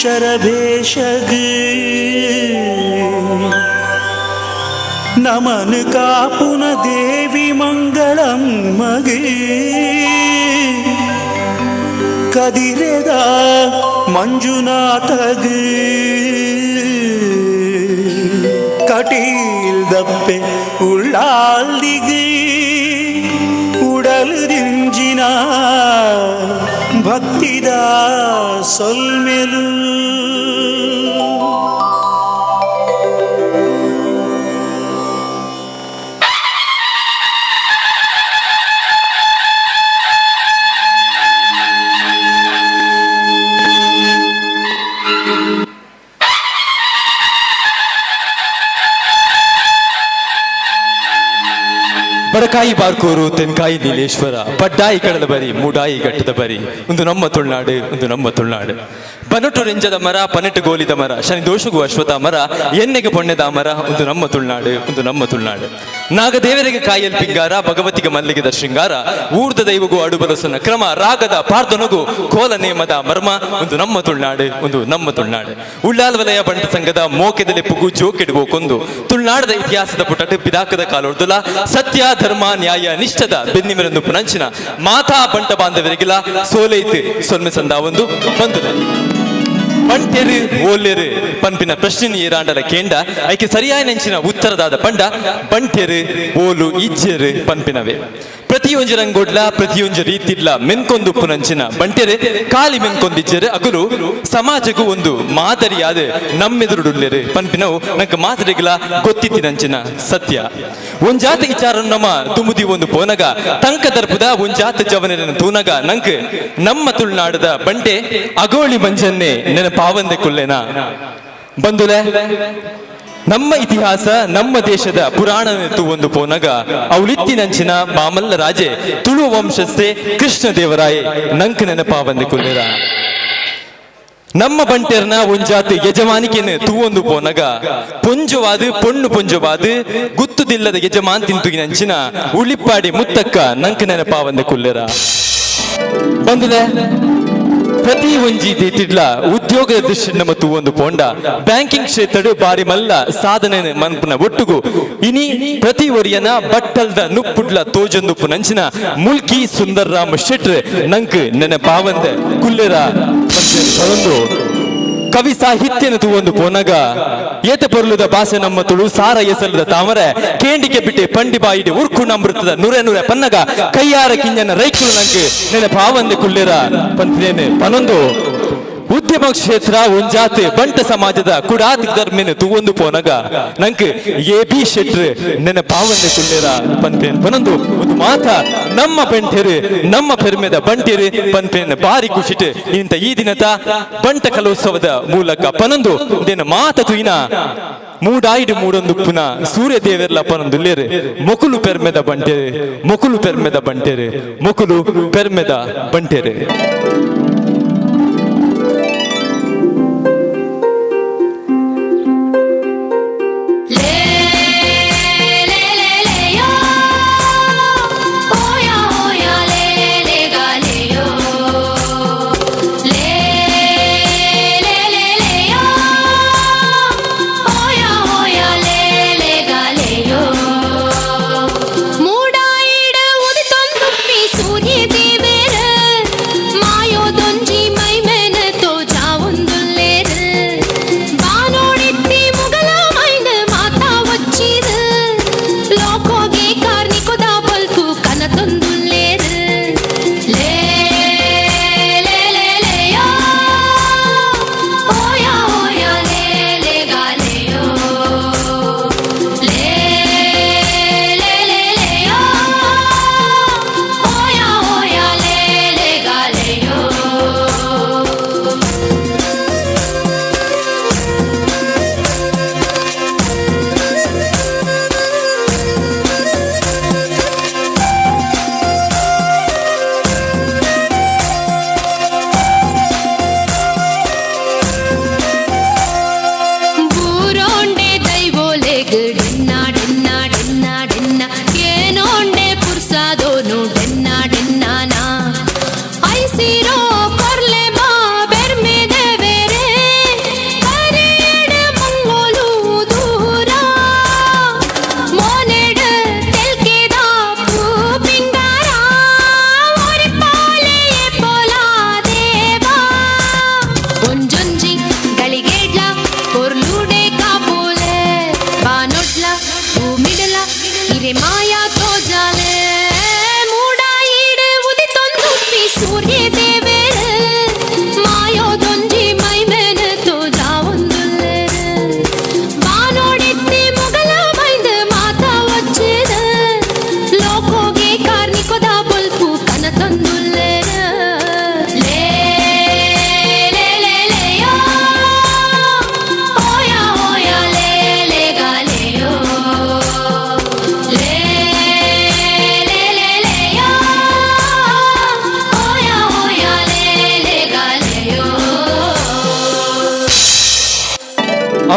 शरभेशग नमन कापुन देवी मङ्गलं मगे कदिरेदा मञ्जुनाथग கட்டில் தப்பே உள்ளால் திகு உடல் திஞ்சினா பக்திதா சொல்மெலு ಬಡಕಾಯಿ ಬಾರ್ಕೂರು ತೆನ್ಕಾಯಿ ನೀಲೇಶ್ವರ ಬಡ್ಡಾಯಿ ಕಡಲ ಬರಿ ಮೂಡಾಯಿ ಘಟ್ಟದ ಬರಿ ಒಂದು ನಮ್ಮ ತುಳುನಾಡು ಒಂದು ನಮ್ಮ ತುಳುನಾಡು ಬನಟು ರೆಂಜದ ಮರ, ಪನಟು ಗೋಲಿದ ಮರ, ಶನಿ ದೋಷಗು ಅಶ್ವಥ ಮರ, ಎಣ್ಣೆಗೆ ಪೊಣ್ಣೆದ ಮರ, ಒಂದು ನಮ್ಮ ತುಳ್ನಾಡು, ಒಂದು ನಮ್ಮ ತುಳ್ನಾಡು. ನಾಗದೇವರಿಗೆ ಕಾಯಲ್ ಪಿಂಗಾರ, ಭಗವತಿಗೆ ಮಲ್ಲಿಗೆದ ಶೃಂಗಾರ, ಊರ್ದ ದೈವಗೂ ಅಡುಬರಸನ ಕ್ರಮ, ರಾಗದ ಪಾರ್ಧನಗೂ ಕೋಲ ನೇಮದ ಮರ್ಮ, ಒಂದು ನಮ್ಮ ತುಳ್ನಾಡು, ಒಂದು ನಮ್ಮ ತುಳ್ನಾಡು. ಉಳ್ಳಾಲ್ ವಲಯ ಬಂಟ ಸಂಘದ ಮೋಕೆದಲ್ಲಿ ಪುಗು ಜೋಕೆಡುಗೋ ಕೊಂದು, ತುಳ್ನಾಡದ ಇತಿಹಾಸದ ಪುಟಟು ಪಿದಾಕದ ಕಾಲೊಡ್ದುಲ ಸತ್ಯ, ಧರ್ಮ, ನ್ಯಾಯ, ನಿಷ್ಠದ ಬೆನ್ನಿಮರನ್ನು ಪುನಂಚಿನ ಮಾತಾ ಬಂಟ ಬಾಂಧವರಿಗಿಲ್ಲ ಸೋಲೈತು ಸೊಲ್ಮೆ ಸಂದ ಒಂದು ಬಂಧುಲೆ ಪಂಟೆರು ಓಲೆರು ಪನ್ಪಿನ ಪ್ರಶ್ನೆ ಏರಾಂಡಲ ಕೇಂಡ ಐಕೆ ಸರಿಯಾಯ ನೆಂಚಿನ ಉತ್ತರದಾದ ಪಂಡ ಬಂಟೆರು ಓಲು ಇಜ್ಜೆರು ಪಂಪಿನವೆ. ಪ್ರತಿಯೊಂಜು ರಂಗೋಡ್ಲ, ಪ್ರತಿಯೊಂಜು ರೀತಿಡ್ಲ ಮೆನ್ಕೊಂದು ಪುನಂಚಿನ. ಬಂಟೆರೆ, ಕಾಲಿ ಮೆನ್ಕೊಂದಿಜ್ಜರೆ ಅಗುರು ಸಮಾಜಕ್ಕೂ ಒಂದು ಮಾದರಿಯಾದ ನಮ್ಮೆದುರುಡುಲ್ಲೆರೆ. ಪಂಪಿನವು ನಂಗೆ ಮಾದರಿಗಳ ಗೊತ್ತಿತ್ತಿನಂಚಿನ ಸತ್ಯ. ಒಂಜಾತ ವಿಚಾರ ನಮ್ಮ ತುಮುದಿ ಒಂದು ಪೋನಗ, ತಂಕ ದರ್ಪದ ಒಂಜಾತ ಜವನ ತೂನಗ. ನಂಕ್ ನಮ್ಮ ತುಳುನಾಡದ ಬಂಟೆ ಅಗೋಳಿ ಮಂಜನ್ನೆ ನೆನಪಾವಂದೆ ಕುಲ್ಲೆನ. ಬಂದುಲೆ ನಮ್ಮ ಇತಿಹಾಸ, ನಮ್ಮ ದೇಶದ ಪುರಾಣ ಒಂದು ಪೋನಗ. ಅವಳಿತ್ತಿನಂಚಿನ ಮಾಮಲ್ಲ ರಾಜೆ, ತುಳು ವಂಶಸ್ಥೆ ಕೃಷ್ಣ ದೇವರಾಯೆ, ನಂಕ್ ನೆನಪಾವಂದೆ ಕುಲ್ಲೆರ ನಮ್ಮ ಬಂಟೆರ್ನ ಒಂಜಾತು ಯಜಮಾನಿಕೆನ ತೂವೊಂದು ಪೋನಗ. ಪೊಂಜವಾದು, ಪೊಣ್ಣು ಪೊಂಜವಾದು, ಗುತ್ತುದಿಲ್ಲದ ಯಜಮಾನ್ ತಿಂತುಗಿನಂಚಿನ ಉಳಿಪ್ಪಾಡಿ ಮುತ್ತಕ್ಕ ನಂಕ ನೆನಪಾವಂದೆ ಕುಲ್ಲೆರ. ಬಂದಿದೆ ಪ್ರತಿ ಒಂಜಿ ತಿಡ್ಲ ಉದ್ಯೋಗ ದೃಷ್ಟಿಯಿಂದ ಮತ್ತು ಒಂದು ಪೋಂಡ. ಬ್ಯಾಂಕಿಂಗ್ ಕ್ಷೇತ್ರ ಬಾರಿ ಮಲ್ಲ ಸಾಧನೆ ಮನ್ಪುನ ಒಟ್ಟುಗು. ಇನಿ ಪ್ರತಿ ಒರಿಯನ ಬಟ್ಟಲ್ದ ನುಪ್ಪುಡ್ಲ ತೋಜೊಂದು ನಂಚಿನ ಮುಲ್ಕಿ ಸುಂದರ್ ರಾಮ್ ಶೆಟ್ರೆ ನಂಕ್ ನೆನಪಾವಂದೆ ಕುಲ್ಲೆರ ಒಂದು ಕವಿ ಸಾಹಿತ್ಯ ತೂವೊಂದು ಪೊನಗ. ಏತ ಪೊರ್ಲುದ ಭಾಷೆ ನಮ್ಮ ತುಳು, ಸಾರ ಎಸಲದ ತಾಮರೆ ಕೇಂಡಿಕೆ ಬಿಟ್ಟೆ ಪಂಡಿ ಬಾಯಿಡೆ ಉರ್ಕು ನಮೃತದ ನುರೆ ನುರೆ ಪನ್ನಗ. ಕೈಯಾರ ಕಿಂಜನ ರೈಕುಲು ನಂಗೆ ನೆನೆ ಪಾವಂದೆ ಕುಳ್ಳಿರ. ಪಂತೇನೆ ಪನೊಂದು. ಉದ್ಯಮ ಕ್ಷೇತ್ರ ಒಂಜಾತೆ ಬಂಟ ಸಮಾಜದ ಕುಡಾತ್ ಧರ್ಮೆನ ತೂವೊಂದು ಪೋನಗ. ನಂಕ್ ಎ ಬಿ ಶೆಟ್ರ್ ನೆನೆ ಪಾವನೆ ಕುಳ್ಳೆರ ಪನ್ಪೇನ್. ಪನೊಂದು ಒಂದು ಮಾತ, ನಮ್ಮ ಪೆಂಟೆರು ನಮ್ಮ ಪೆರ್ಮೆದ ಬಂಟೆರು ಪನ್ಪೇನ್ ಬಾರಿ ಖುಷಿಟ್. ಇಂತ ಈ ದಿನದ ಬಂಟ ಕಲೋತ್ಸವದ ಮೂಲಕ ಪನೊಂದು, ದೇನ ಮಾತ ತುಯಿನ. ಮೂಡಾಯಿಡು ಮೂಡೊಂದು ಪುನ ಸೂರ್ಯ ದೇವೆರ್ಲ ಪನೊಂದು ಲೇರು ಮೊಕುಲು ಪೆರ್ಮೆದ ಬಂಟೆರೆ ಮೊಕುಲು ಪೆರ್ಮೆದ ಬಂಟೆರೆ ಮೊಕುಲು ಪೆರ್ಮೆದ ಬಂಟೆರು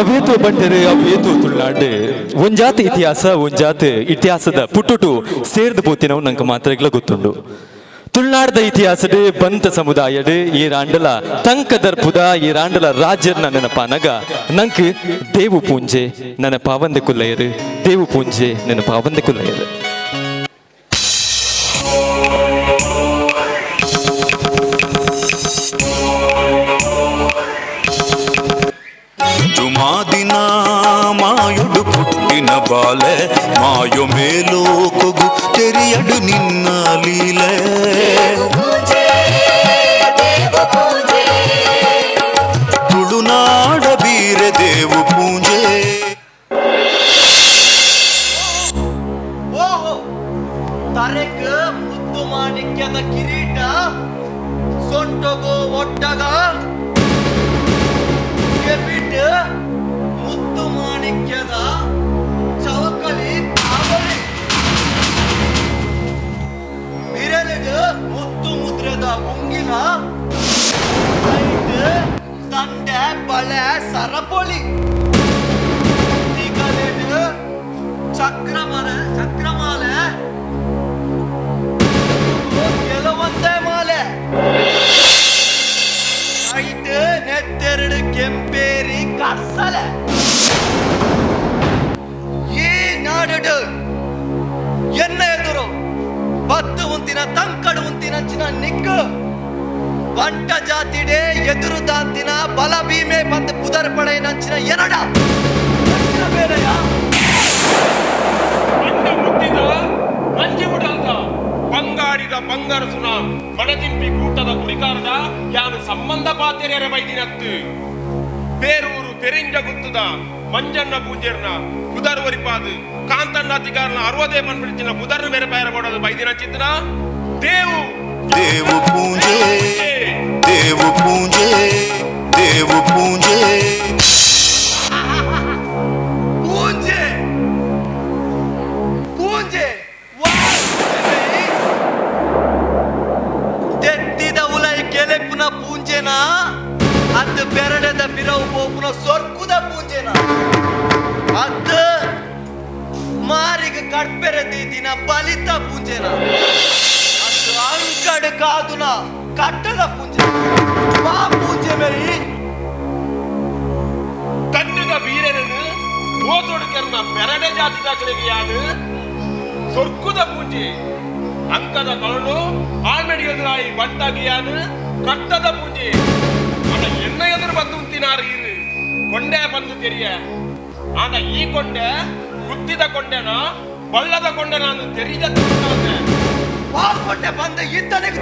ಅವೇತು ಬಂಟರು ಅವೇತು ತುಳ್ಳಾಡೆ. ಒಂಜಾತ ಇತಿಹಾಸ ಒಂಜಾತ ಇತಿಹಾಸದ ಪುಟ್ಟುಟು ಸೇರ್ದು ಪೋತಿನವು ನಂಗೆ ಮಾತ್ರ ಈಗ್ಲ ಗೊತ್ತುಂಡು. ತುಳುನಾಡದ ಇತಿಹಾಸಡ್ ಬಂತ ಸಮುದಾಯಡ್ ಈ ರಾಂಡಲ ತಂಕ ದರ್ಪುದ, ಈ ರಾಂಡಲ ರಾಜರ್ನ ನೆನಪಾನಗ. ನಂಕ್ ದೇವು ಪೂಂಜೆ ನನ್ನ ಪಾವಂದೆ ಕುಲ್ಲಯ್ಯರು ದೇವು ಪೂಂಜೆ ನನ್ನ ಪಾವಂದೆ ಕುಲ್ಲಯ್ಯರು ಜುಮಾದಿನ ಮಾಯುಡು ಪುಟ್ಟಿನ ಬಾಲೆ ಮಾಯೊ ಮೇಲೋ ಕೊಗು ತೆರಿಯಡು ನಿನ್ನ ಲೀಲೆ ಬತ್ತು ಉಂತಿನ ತಂಕಡು ಉಂತಿನಂಚಿನ ನಿಕ್ಕು ಬಂಟ ಜಾತಿಡೆ ಎದುರು ದಾಂತಿನ ಬಲ ಭೀಮೆ ಬಂದು ಪುದರ್ ಪಡೆ ನಂಚಿನ ಎನಡ ನಂಚಿನ ಬೇರೆಯ ಅಣ್ಣ ಮುಟ್ಟಿದ ಮಂಜಿ ಬಿಡಲ್ದ ಬಂಗಾಡಿದ ಬಂಗಾರಸುನ ಮಣದಿಂಪಿ ಕೂಟದ ಕುಡಿಕಾರದ ಯಾನು ಸಂಬಂಧ ಪಾತೆರೆರ ಬೈದಿನತ್ತು ಬೇರೂರು ಪೆರಿಂಜ ಗುತ್ತದ ಮಂಜಣ್ಣ ಪೂಜೆರ್ನ ಬುಧರ್ ಒರಿಪಾದು ಕಾಂತಣ್ಣ ಅಧಿಕಾರನ ಅರವದೇ ಮನ್ಬಿಡ್ತಿನ ಬುಧರ್ ಬೇರೆ ಬೇರೆ ಕೊಡೋದು ಬೈದಿನ ಚಿತ್ರ ದೇವು ದೇವು ಪೂಜೆ ದೇವು ಪೂಜೆ ದೇವು ಪೂಜೆ ಪೂಂಜೆ ಪೂಂಜೆ ತೆತ್ತಿದ ಉಲೈ ಕೆಲೆಪುನ ಪೂಂಜೆನ ಅದ್ ಬೆರಡದ ಬಿರವು ಪೋಪುನ ಸೊರ್ಕುದ ಪೂಂಜೆನ ಅದ್ ಮಾರಿಗ ಕಡ್ಪೆರದಿ ದಿನ ಬಲಿತ ಪೂಂಜೆನ ಅದ್ ಅಂಕಡ್ ಕಾದುನ ಕಟ್ಟದ ಪೂಂಜೆ ಮಾ ಪೂಂಜೆ ಮೇರಿ ಕನ್ನಡ ಬೀರನನ್ನು ಓಸೊಡುಕರ್ನ ಪೆರಡೆ ಜಾತಿ ದಾಖಲೆಗೆ ಯಾನು ಸೊರ್ಕುದ ಪೂಜೆ ಅಂಕದ ಕಳನು ಆಲ್ಮೆಡಿ ಎದುರಾಯಿ ಬಂಟಾಗಿ ಯಾನು ಕಟ್ಟದ ಪೂಜೆ ಆನ ಎನ್ನ ಎದುರು ಬಂದು ಉಂತಿನಾರು ಇರು ಕೊಂಡೆ ಬಂದು ತೆರಿಯ ಆನ ಈ ಕೊಂಡೆ ಗುತ್ತಿದ ಕೊಂಡೆನ ಬಳ್ಳದ ಕೊಂಡೆ ನಾನು ತೆರಿದ ತಿಂತಾನೆ ಪಾಲ್ಗೊಂಡೆ ಬಂದ ಇದ್ದನಿಗೆ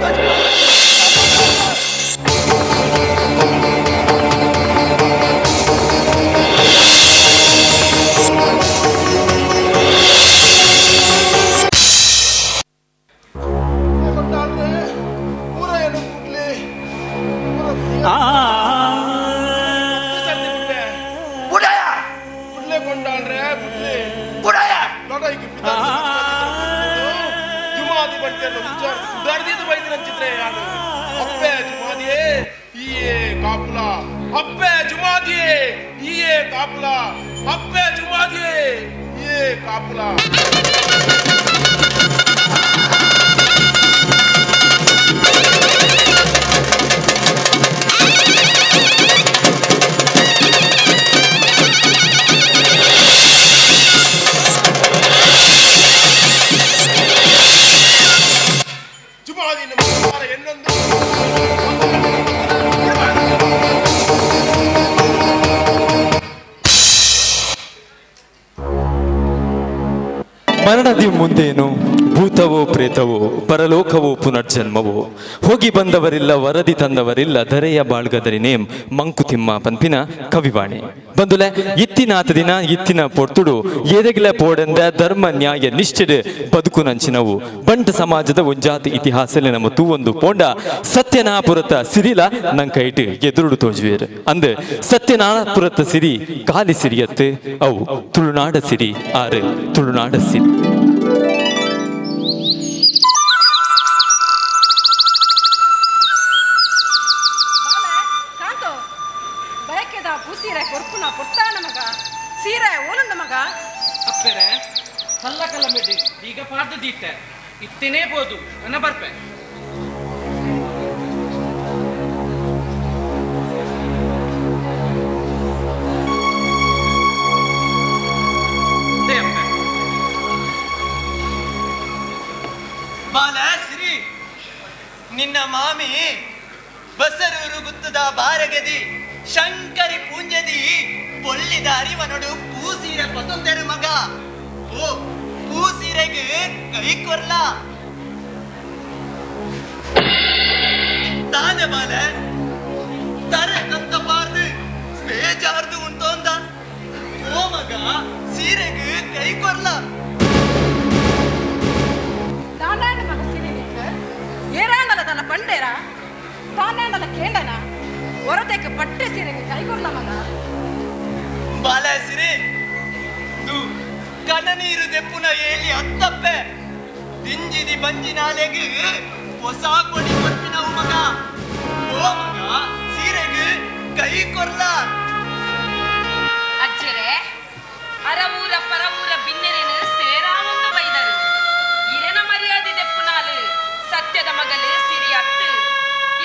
ಮರಣದಿ ಮುಂದೇನು? ಭೂತವೋ ಪ್ರೇತವೋ? ಪರಲೋಕವೋ ಪುನರ್ಜನ್ಮವೋ? ಹೋಗಿ ಬಂದವರಿಲ್ಲ, ವರದಿ ತಂದವರಿಲ್ಲ, ಧರೆಯ ಬಾಳ್ಗದರಿನೇಂ ಮಂಕುತಿಮ್ಮ ಪಂಪಿನ ಕವಿವಾಣಿ. ಬಂದುಲೆ ಇತ್ತಿನಾತ ದಿನ ಇತ್ತಿನ ಪೊರ್ತುಡು ಎದಗಿಲ ಪೋಡೆಂದ ಧರ್ಮ ನ್ಯಾಯ ನಿಷ್ಠೆಡ್ ಬದುಕು ನಂಚಿನವು. ಬಂಟ ಸಮಾಜದ ಒಂಜಾತಿ ಇತಿಹಾಸಲೆ ನಮ್ಮ ತೂವೊಂದು ಪೋಂಡ, ಸತ್ಯನಾಪುರತ ಸಿರಿಲ ಇಟ್ಟು ಎದುರುಡು ತೋಜುವೇರು. ಅಂದ್, ಸತ್ಯನಾಪುರತ ಸಿರಿ ಕಾಲಿ ಸಿರಿಯತ್ತು, ಅವು ತುಳುನಾಡ ಸಿರಿ, ಆರೆ ತುಳುನಾಡ ಸಿರಿ. ಕಲ್ಲ ಕಲ್ಲ ಮೆಡ್ಡಿ ಈಗ ಪಾರ್ದು ದೀತೆ ಇತ್ತೇನೇ ಬೋದು. ನನ್ನ ಬರ್ಪೆ. ದೇಪ್ಪ. ಬಾಲ ಸಿರಿ. ನಿನ್ನ ಮಾಮಿ ಬಸರೂರು ಗುತ್ತದ ಬಾರಗದಿ, ಶಂಕರಿ ಪೂಂಜದಿ ಪೊಳ್ಳಿದ ಅರಿವನೊಡು कवी कोरला தானே மேல தர கத்த பார்த்து பேஜார்ந்து உண்டோந்தா ஓ மகா சீரகு கை கொரலா தானான மக சீரகு ஏராண்டல தன பண்டேரா தானாண்டல கேண்டனா? ஒரதைக்கு பட்டு சீரகு கை கொரலா மகா பால சீரகு ಕಣ ನೀರು ದೆಪ್ಪುನ ಏಲಿ ಹತ್ತಪ್ಪೆ ದಿಂಜಿದಿ ಬಂಜಿನಾಲೆಗೆ ಹೊಸ ಕೊಡಿ ಕೊಟ್ಟಿನವು ಮಗ ಓ ಮಗ, ಸೀರೆಗೆ ಕೈ ಕೊರ್ಲ. ಅಜ್ಜರೆ, ಅರಮೂರ ಪರಮೂರ ಬಿನ್ನೆರೆನು ಸೇರಾಮೊಂದು ಬೈದರು. ಇರೆನ ಮರ್ಯಾದೆ ದೆಪ್ಪುನಾಲು, ಸತ್ಯದ ಮಗಲೇ ಸಿರಿ ಅತ್ತು.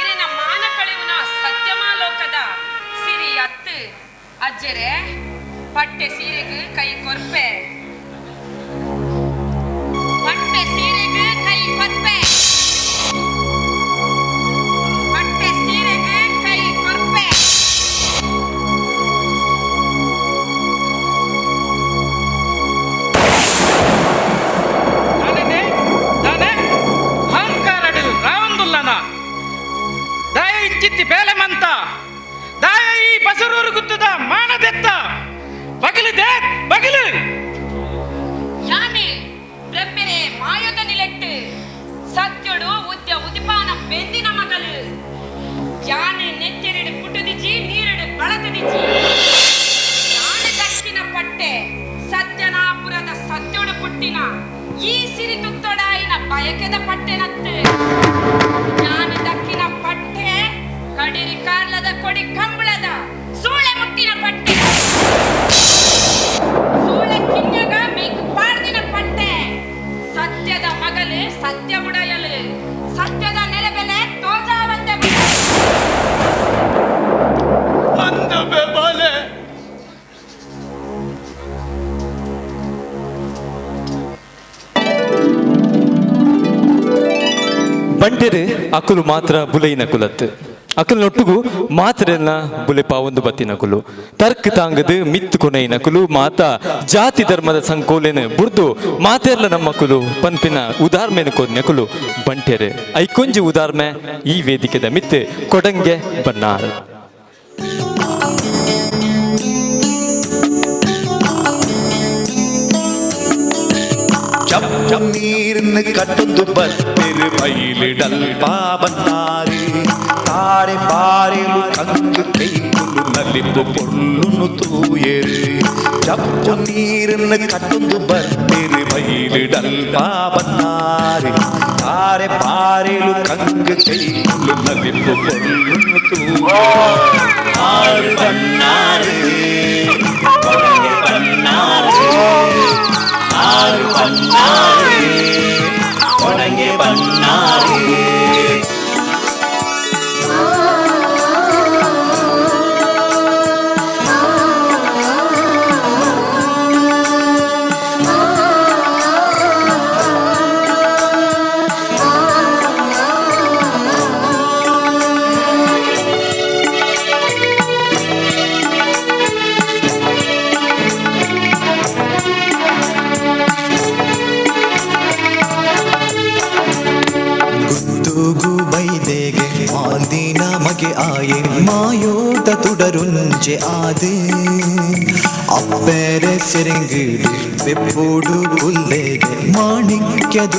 ಇರೆನ ಮಾನ ಕಳೆವುನ ಸತ್ಯಮಾಲೋಕದ ಸಿರಿ ಅತ್ತು. ಅಜ್ಜರೆ, ಪಟ್ಟೆ ಸೀರೆಗೆ ಕೈ ಕೊರ್ಪೆ. ಗುತ್ತದ ಮಾನದೆತ್ತ. ಬಗಿಲು ದೇ, ಬಗಿಲು. ಯಾನೆ ಬ್ರಹ್ಮೆರೆ ಮಾಯದ ನಿಲೆಟ್ಟು. ಸತ್ಯಡು ಉದ್ಯ ಉದಿಪಾನ ಬೆಂದಿನ ಮಗಲು. ಯಾನೆ ನೆತ್ತೆರಡು ಪುಟದಿಜಿ ನೀರಡು ಬಳತದಿಚಿ ಯಾನೆ ದಕ್ಕಿನ ಪಟ್ಟೆ, ಸತ್ಯನಾಪುರದ ಸತ್ಯಡು ಪುಟ್ಟಿನ, ಈ ಸಿರಿ ತುತ್ತೊಡಾಯಿನ ಬಯಕೆದ ಪಟ್ಟೆನತ್ತು. ಯಾನೆ ದಕ್ಕಿನ ಪಟ್ಟೆ, ಕಡಿರಿ ಕಾರ್ಲದ ಕೊಡಿ ಕಂಬಳದ. ಸೂಳೆ ಮುಟ್ಟಿನ ಪಟ್ಟೆ. ಸೂಳೆ ಕಿನ್ಯಗ ಮೇಕ್ ಪಾಡ್ದಿನ ಪಟ್ಟೆ. ಸತ್ಯದ ಮಗಲು ಸತ್ಯ ಬುಡಯಲು ಸತ್ಯದ ನೆಲೆಬೆಲೆ ತೋಜಾವಂತೆ ಅಂದ ಬೆಬಲೆ. ಬಂಟೆರೆ ಅಕುಲು ಮಾತ್ರ ಬುಲೈನ ಕುಲತ್ ಅಕಲ್ ನೊಟ್ಟುಗು ಮಾತ್ರ ಬುಲೆಪ ಒಂದು ಬತ್ತಿನ ಕುಲು. ತರ್ಕ್ ತಾಂಗದು ಮಿತ್ತು ಕೊನೆಯಿನಕುಲು ಮಾತ ಜಾತಿ ಧರ್ಮದ ಸಂಕೋಲೆನ ಬುರ್ದು ಮಾತೆರ್ಲ ನಮ್ಮ ಕುಲು. ಪನ್ಪಿನ ಉದಾರ್ಮೆನ ಕೊನ್ನೆ ಕುಲು. ಬಂಟೆರೆ ಐಕೊಂಜಿ ಉದಾರ್ಮೆ ಈ ವೇದಿಕೆದ ಮಿತ್ತೆ ಕೊಡಂಗೆ ಬನ್ನಾರು. ചപ്പ നീരിന്ന് കട്ടുന്നു ബത്തിര് മയിലിടൽ പാപന്നാരി താരെ പാരലു കങ്ക് കൈക്കുലു നലിപ്പു പൊള്ളുന്നു തൂയര് ചപ്പ നീരിന്ന് കട്ടുന്നു ബത്തിര് മയിലിടൽ പാപന്നാരി താരെ പാരലു കങ്ക് കൈക്കുലു നലിപ്പു പൊള്ളുന്നു തൂയര് பெருங்குடி வெப்போடு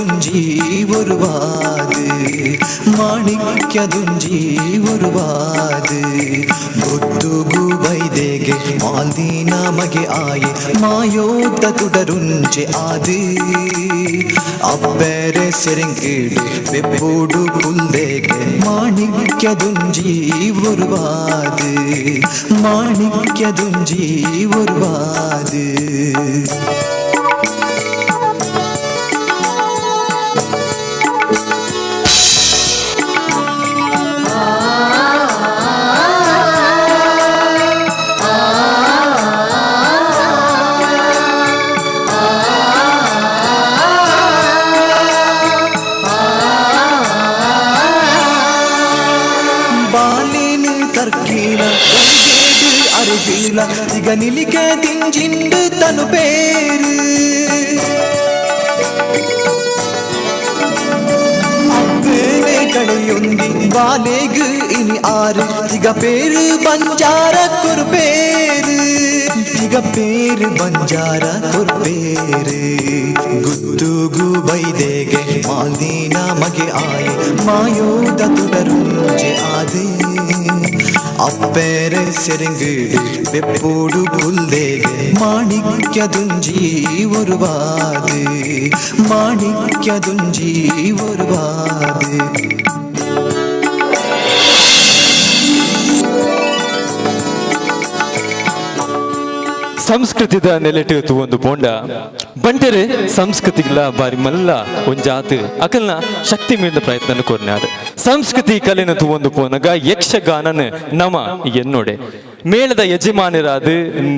ಮಾಣಿಕ್ಯದುಂಜಿ ಒರುವಾದು ಮಾಣಿಕ್ಯದುಂಜಿ ಒರುವಾದು ಗುತ್ತುಗು ಬೈದೆಗೆ ಮಾಲ್ದಿನ ಮಗೆ ಆಯೆ ಮಾಯೋದ ತುಡರುಂಜೆ ಆದೆ ಅಪ್ಪೆರೆ ಸೆರೆಂಗಿಡು ಬೆಪ್ಪುಡು ಪುಲ್ಲೆಗೆ ಮಾಣಿಕ್ಯದುಂಜಿ ಒರುವಾದು ಮಾಣಿಕ್ಯದುಂಜಿ ಒರುವಾದು శీల ఇక నిలికే దించిండు తను పేరు കടയുണ്ടി വാലേഗ് ഇനി ആര് തിക പേര് പഞ്ചാര ഒരു പേര്. തിക പേര് പഞ്ചാര ഒരു പേര്. ഗുദ്ദു ഗുബൈദേഗെ മാൽദീന മകെ ആയി. മായോദ തുടരും ആദേ. അപ്പേരെ സെരങ്കീട് വെപ്പോടു പുല്ലേക മാണിക്കതുഞ്ചി ഒരുപാട് മാണിക്കതുഞ്ചി ഒരുപാട് ಸಂಸ್ಕೃತಿದ ನೆಲೆಟು ಒಂದು ಬೋಂಡ. ಬಂಟರೆ ಸಂಸ್ಕೃತಿಗಳ ಬಾರಿ ಮಲ್ಲ ಒಂಜಾತ್ ಅಕಲ್ನ ಶಕ್ತಿ ಮೀರಿದ ಪ್ರಯತ್ನ ಕೊರ್ನಾರು ಸಂಸ್ಕೃತಿ ಕಲೆನ ಒಂದು ಪೋನಗ ಯಕ್ಷಗಾನನ ನಮ ಎನ್ನೋಡೆ. ಮೇಳದ ಯಜಮಾನರಾದ,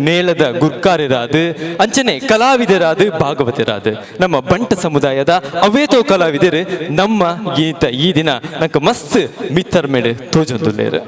ಮೇಳದ ಗುರ್ಕಾರರಾದ, ಅಂಚನೆ ಕಲಾವಿದರಾದ, ಭಾಗವತರಾದ. ನಮ್ಮ ಬಂಟ ಸಮುದಾಯದ ಅವೇತೋ ಕಲಾವಿದರು, ನಮ್ಮ ಗೀತ ಈ ದಿನ ನಂಗೆ ಮಸ್ತ್ ಮಿತ್ತರ್ ಮೇಡೆ ತೋಜೊಂದುಲ್ಲೇರು.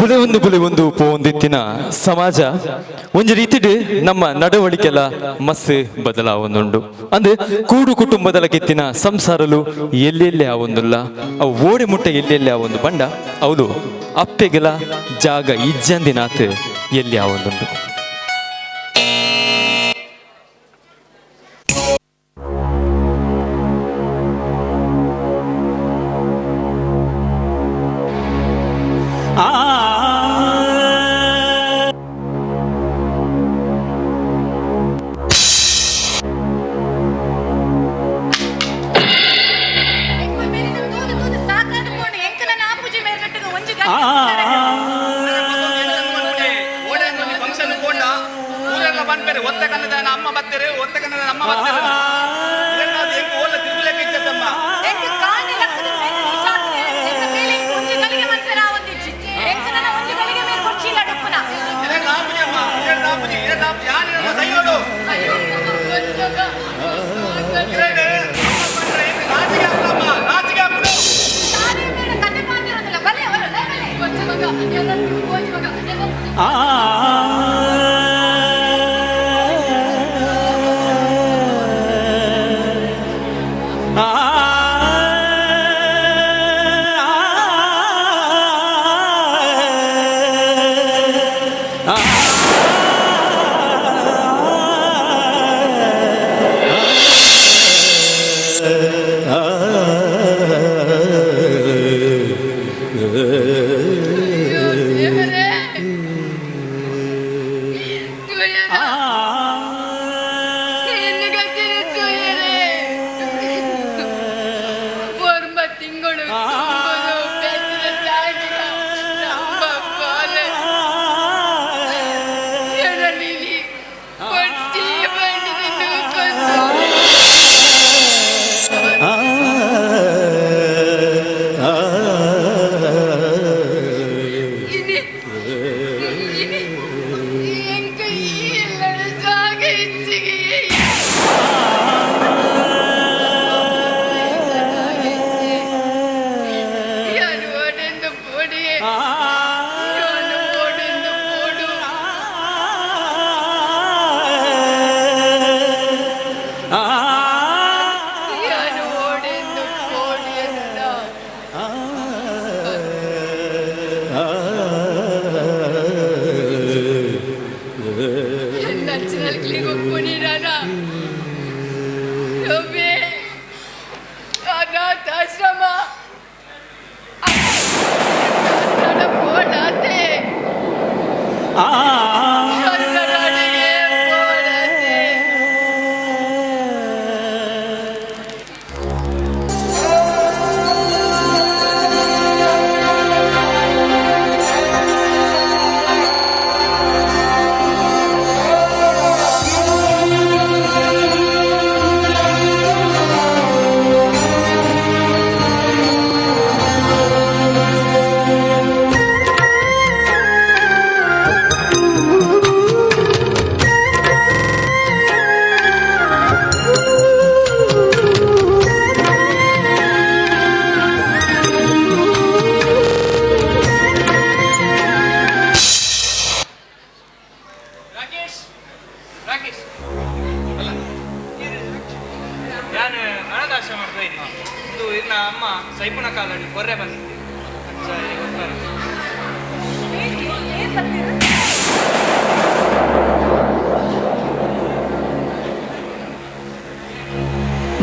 ಬುಲೆ ಒಂದು ಬುಲೆ ಒಂದು ಪೋಂದಿತ್ತಿನ ಸಮಾಜ ಒಂಜಿ ರೀತಿಡ್ ನಮ್ಮ ನಡವಳಿಕೆಲ ಮಸ್ತ್ ಬದಲಾವೊಂದುಂಡು ಅಂದ್ರೆ ಕೂಡು ಕುಟುಂಬದಲ ಕೆತ್ತಿನ ಸಂಸಾರಲು ಎಲ್ಲೆಲ್ಲೇ ಆವೊಂದುಲ್ಲ ಅವು ಓಡೆ ಮುಟ್ಟೆ ಎಲ್ಲೆಲ್ಲೇ ಆವೊಂದು ಬಂಡ. ಹೌದು, ಅಪ್ಪೆಗೆಲ ಜಾಗ ಇಜ್ಜಂದಿನಾತ್ ಎಲ್ಲಿ ಆವೊಂದುಂಡು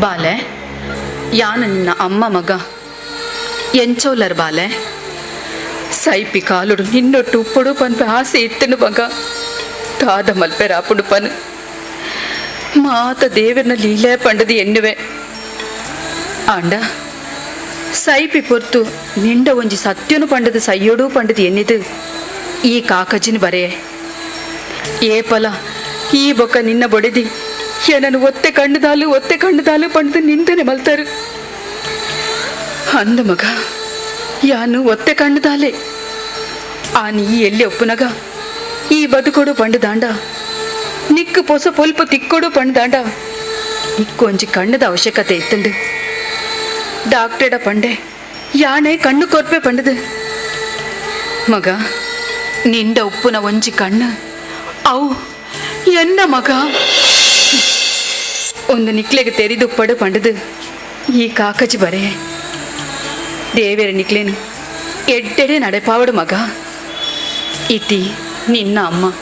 ಬಾಲೆ ಯಾನನ್ನ ನಿನ್ನ ಅಮ್ಮ ಮಗ. ಎಂಚೋಲರ್ ಬಾಲೆ, ಸೈಪಿ ಕಾಲುಡು ನಿನ್ನೊಟ್ಟು ಉಪ್ಪುಡು ಪನ್ಪೆ ಆಸೆ ಇತ್ತನು ಮಗ. ತಾದ ಮಲ್ಪೆ ರಾಪುಡು ಪನ್ ಮಾತ ದೇವರನ ಲೀಲೆ ಪಂಡದಿ ಎನ್ನುವೆ. ಆಂಡ, ಸೈಪಿ ಪೊರ್ತು ನಿಂಡ ಒಂಜಿ ಸತ್ಯನು ಪಂಡದು ಸಯ್ಯೋಡು ಪಂಡದು ಎನ್ನಿದು. ಈ ಕಾಕಜಿನ ಬರೆ. ಪಲ, ಈ ಬೊಕ್ಕ ನಿನ್ನ ಬೊಡೆದಿ. ಏನನ್ನು ಒತ್ತೆ ಕಣ್ಣದಾಲು ಒತ್ತೆ ಕಣ್ಣದಾಲು ಪಂಡದು ನಿಂದನೆ ಮಲ್ತಾರು. ಅಂದ ಮಗ, ಯಾನು ಒತ್ತೆ ಕಣ್ಣದಾಲೆ? ಆ ನೀ ಎಲ್ಲಿ ಒಪ್ಪುನಗ ಈ ಬದುಕೊಡು ಪಂಡದಾಂಡ ನಿಕ್ಕು ಪೊಸ ಪೊಲ್ಪ ತಿಕ್ಕೊಡು ಪಂಡದಾಂಡ ನಿಕ್ಕೊಂಜಿ ಕಣ್ಣದ ಅವಶ್ಯಕತೆ ಇತ್ತಂಡು. ಡಾಕ್ಟರ್ಡ ಪಂಡೆ, ಯಾಣೆ ಕಣ್ಣು ಕೊರ್ಪೆ ಪಂಡದು. ಮಗ ನಿಂಡ ಉಪ್ಪುನ ಒಂಜಿ ಕಣ್ಣು. ಅವು ಎನ್ನ ಮಗ? ಒಂದು ನಿಕ್ಲೆಗೆ ಪಡು ಪಂಡದು. ಈ ಕಾಕಜಿ ಬರೆ. ದೇವೇರ ನಿಕ್ಲೇನು. ಎಡ್ಡೆಡೆ ನಡೆಪಾವಡು ಮಗ. ಇತಿ ನಿನ್ನ ಅಮ್ಮ.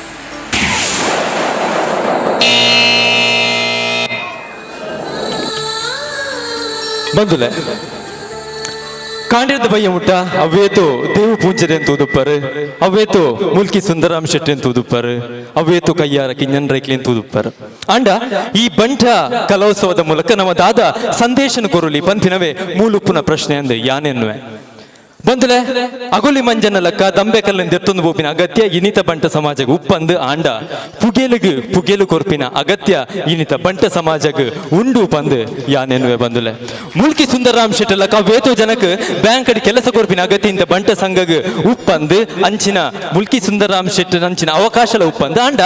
ಬಂದುಲೆ. ಕಾಂಡಿರದ ಬಯ್ಯ ಮುಟ್ಟ ಅವೇತು ದೇವು ಪೂಂಜರೆ ಅಂತ ಉದುಪ್ಪರು ಅವೇತು ಮುಲ್ಕಿ ಸುಂದರಾಮ್ ಶೆಟ್ಟಿ ಅಂತ ಉದುಪ್ಪರು ಅವೇತು ಕೈಯಾರ ಕಿಂಜನ್ ರೈಕ್ಲಿ ಅಂತ ಉದುಪ್ಪರು ಅಂಡ, ಈ ಬಂಟ ಕಲೋತ್ಸವದ ಮೂಲಕ ನಮ್ಮ ದಾದ ಸಂದೇಶನ ಕೊರುಲಿ ಪಂಥಿನವೇ ಮೂಲುಪ್ಪುನ ಪ್ರಶ್ನೆ ಅಂದೆ ಯಾನೆನ್ನುವೆ. ಬಂದಲೆ? ಅಗುಲಿ ಮಂಜನ ಲಕ್ಕ ದಂಬೆ ದೆತ್ತೊಂದು ಬೋಪಿನ ಅಗತ್ಯ, ಇನಿತ ಬಂಟ ಸಮಾಜಗ ಉಪ್ಪಂದು ಆಂಡ. ಪುಗೇಲುಗು ಪುಗೆಲು ಕೊರ್ಪಿನ ಅಗತ್ಯ, ಇನಿತ ಬಂಟ ಸಮಾಜಗ ಉಂಡು ಪಂದು ಯಾನೆನ್ವೆ ಬಂದುಲೆ. ಮುಲ್ಕಿ ಸುಂದರರಾಮ್ ಶೆಟ್ಟಿ ಲಕ್ಕ ವೇತೋ ಜನಕ್ ಬ್ಯಾಂಕ್ ಅಡಿ ಕೆಲಸ ಕೊರ್ಪಿನ ಅಗತ್ಯ ಇಂದ ಬಂಟ ಸಂಘಗ ಉಪ್ಪಂದು ಅಂಚಿನ ಮುಲ್ಕಿ ಸುಂದರರಾಮ್ ಶೆಟ್ಟಿ ಅಂಚಿನ ಅವಕಾಶಲ ಉಪ್ಪಂದು ಆಂಡ.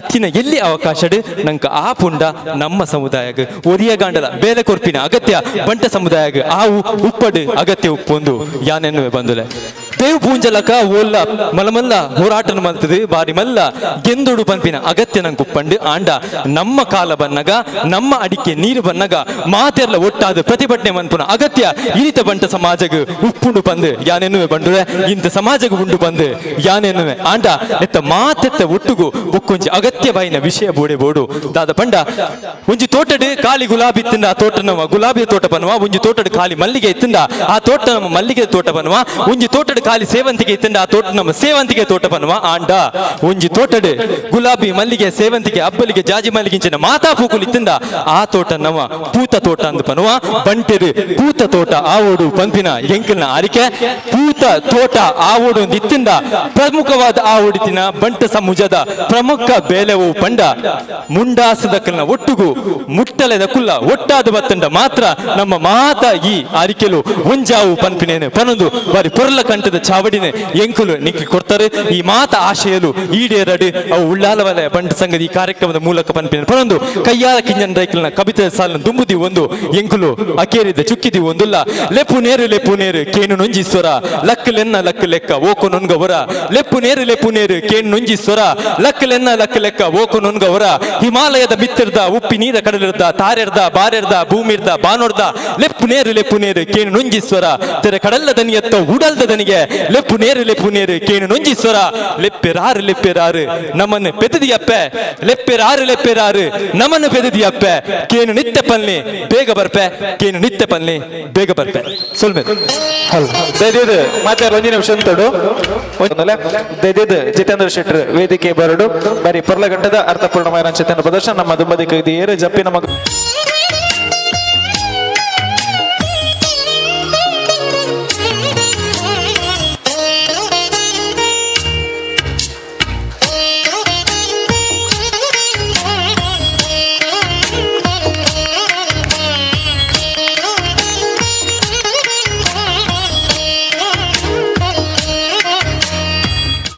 ಇತ್ತಿನ ಎಲ್ಲಿ ಅವಕಾಶಡ್? ನಂಕ ಆ ಪುಂಡ ನಮ್ಮ ಸಮುದಾಯಗ ಒರಿಯ ಗಾಂಡಲ. ಬೇಲೆ ಕೊರ್ಪಿನ ಅಗತ್ಯ, ಬಂಟ ಸಮುದಾಯಗ ಆವು ಉಪ್ಪಡು ಅಗತ್ಯ ಉಪ್ಪೊಂದು ಯಾನೆನ್ನುವೆ ಬಂದುಲೆ ದೇವ್ ಪೂಂಜಲಕ ಓಲ್ಲ ಮಲಮಲ್ಲ ಹೋರಾಟನ ಮಲ್ತದು ಬಾರಿ ಮಲ್ಲ ಗೆಂದುಡು ಪಂಪಿನ ಅಗತ್ಯ ನಂಗೆ ಉಪ್ಪಂಡು ಆಂಡ. ನಮ್ಮ ಕಾಲ ಬನ್ನಗ ನಮ್ಮ ಅಡಿಕೆ ನೀರು ಬನ್ನಗ ಮಾತೆರ್ಲ ಒಟ್ಟಾದ ಪ್ರತಿಭಟನೆ ಮನ್ಪುನ ಅಗತ್ಯ ಇರಿತ ಬಂಟ ಸಮಾಜಗ ಉಪ್ಪುಂಡು ಬಂದು. ಯಾನೆನ್ನುವೆ ಬಂಡುವೆ? ಇಂತ ಸಮಾಜಗ ಉಂಡು ಬಂದು. ಯಾನೆನ್ನುವೆ? ಆಂಡ ಎತ್ತ ಮಾತೆತ್ತ ಒಟ್ಟುಗು ಬೊಕ್ಕೊಂಜಿ ಅಗತ್ಯ ಬಾಯಿನ ವಿಷಯ ಬೋಡೆ ಬೋಡು. ದಾದ ಪಂಡ, ಒಂಜಿ ತೋಟಡ್ ಕಾಲಿ ಗುಲಾಬಿ ತಿಂದ, ಆ ತೋಟ ನಮ್ಮ ಗುಲಾಬಿ ತೋಟ ಬನ್ನುವ ಒಂಜಿ ತೋಟಡ್ ಕಾಲಿ ಮಲ್ಲಿಗೆ ಇತ್ತಿಂದ ಆ ತೋಟ ನಮ್ಮ ಮಲ್ಲಿಗೆ ತೋಟ ಬನ್ನುವ ಒಂಜಿ ತೋಟಡ್ ಖಾಲಿ ಸೇವಂತಿಗೆ ಇತ್ತಂಡ, ಆ ತೋಟ ನಮ್ಮ ಸೇವಂತಿಗೆ ತೋಟ ಬನ್ನುವ ಆಂಡ. ಒಂಜಿ ತೋಟಡೆ, ಗುಲಾಬಿ ಮಲ್ಲಿಗೆ, ಸೇವಂತಿಗೆ, ಅಬ್ಬಲಿಗೆ, ಜಾಜಿ ಮಲ್ಲಿಗಿಂಚಿನ ಮಾತಾ ಪೂಕುಲು ಇತ್ತಿಂದ ಆ ತೋಟ ನಮ್ಮ ಪೂತ ತೋಟ ಅಂದ್ ಬನ್ನುವ. ಬಂಟೆರು ಪೂತ ತೋಟ, ಆವೋಡು ಪಂಪಿನ ಎಂಕಲ್ನ ಆರಿಕೆ. ಪೂತ ತೋಟ, ಆವೋಡು ಇತ್ತಿಂದ ಪ್ರಮುಖವಾದ ಆವೋಡಿತಿನ ಬಂಟ ಸಮುಜದ ಪ್ರಮುಖ ಬೇಲೆವು ಪಂಡ. ಮುಂಡಾಸದಕ್ಕಲ್ನ ಒಟ್ಟುಗು, ಮುಟ್ಟಲೆದ ಕುಲ್ಲ ಒಟ್ಟಾದ ಬತ್ತಂಡ ಮಾತ್ರ ನಮ್ಮ ಮಾತ ಈ ಆರಿಕೆಲು ಉಂಜಾವು ಪಂಪಿನೇನೆ ಪನೊಂದು ಬಾರಿ ಪೊರ್ಲ ಕಂಠದ ಚಾವಡಿನೆ ಎಂಕುಲು ನಿಕ್ಕಿ ಕೊಡ್ತಾರೆ. ಈ ಮಾತ ಆಶಯಲು ಈಡೇರಡಿ ಅವು ಉಳ್ಳಾಲ ವಲಯ ಬಂಟ ಸಂಘದ ಈ ಕಾರ್ಯಕ್ರಮದ ಮೂಲಕ ಪನ್ಪಿನ ಪರೊಂದು ಕೈಯಾಲ ಕಿಂಜನ್ ರೈಕಲ್ನ ಕವಿತೆ ಸಾಲನ ದುಂಬುದಿ ಒಂದು, ಎಂಕುಲು ಅಕೇರಿದ ಚುಕ್ಕಿದಿ ಒಂದುಲ್ಲ. ಲೆಪ್ಪು ನೇರು ಲೆಪ್ಪು ನೇರು ಕೇನು ನೊಂಜಿ ಸ್ವರ ಲಕ್ ಲೆನ್ನ ಲಕ್ ಲೆಕ್ಕ, ಓಕು ನೊನ್ಗವರ ಲೆಪ್ಪು ನೇರು ಲೆಪ್ಪು ನೇರು ಕೇನು ನೊಂಜಿ ಸ್ವರ ಲಕ್ ಲೆನ್ನ ಲಕ್ ಲೆಕ್ಕ, ಓಕು ನೊನ್ಗವರ ಹಿಮಾಲಯದ ಬಿತ್ತಿರ್ದ ಉಪ್ಪಿ ನೀರ ಕಡಲಿರ್ದ, ತಾರೆರ್ದ, ಬಾರೆರ್ದ, ಭೂಮಿರ್ದ, ಬಾನೊರ್ದ. ಲೆಪ್ಪು ನೇರು ಲೆಪ್ಪು ನೇರು ಕೇನು ನೊಂಜಿ ಸ್ವರ ತೆರೆ ಕಡಲ್ಲ ದನಿಯತ್ತ, ಉಡಲ್ದ ದನಿಗೆ ಲೆಪ್ಪು ನೇರು ಲೆಪ್ಪು ನೇರು ಕೇನು ನೊಂಜಿ ಸ್ವರ. ಲೆಪ್ಪೆರಾರು ಲೆಪ್ಪೆರಾರು ನಮ್ಮನ್ನು ಪೆದದಿಯಪ್ಪ ಲೆಪ್ಪೆರಾರು ಲೆಪ್ಪೆರಾರು ನಮ್ಮನ್ನು ಪೆದದಿಯಪ್ಪ ಕೇನು ನಿತ್ಯ ಪಲ್ನಿ ಬೇಗ ಬರ್ಪೆ. ಕೇನು ನಿತ್ಯ ಪಲ್ನಿ ಬೇಗ ಬರ್ಪೆ. ಸೊಲ್ಮೆ. ದಯದಿದ್ದು ಮಾತಾಡ ಒಂದು ನಿಮಿಷ ಅಂತಡು ದಯದಿದ್ದು ಜಿತೇಂದ್ರ ಶೆಟ್ಟರ್ ವೇದಿಕೆ ಬರಡು. ಬರೀ ಪರ್ಲಗಂಟದ ಗಂಟದ ಅರ್ಥಪೂರ್ಣమైన ಚಿತ್ರ ಪ್ರದರ್ಶನ. ನಮ್ಮ ದುಂಬದಿ ಕೈದಿ ಏರು ಜಪ್ಪಿನ ಮಗ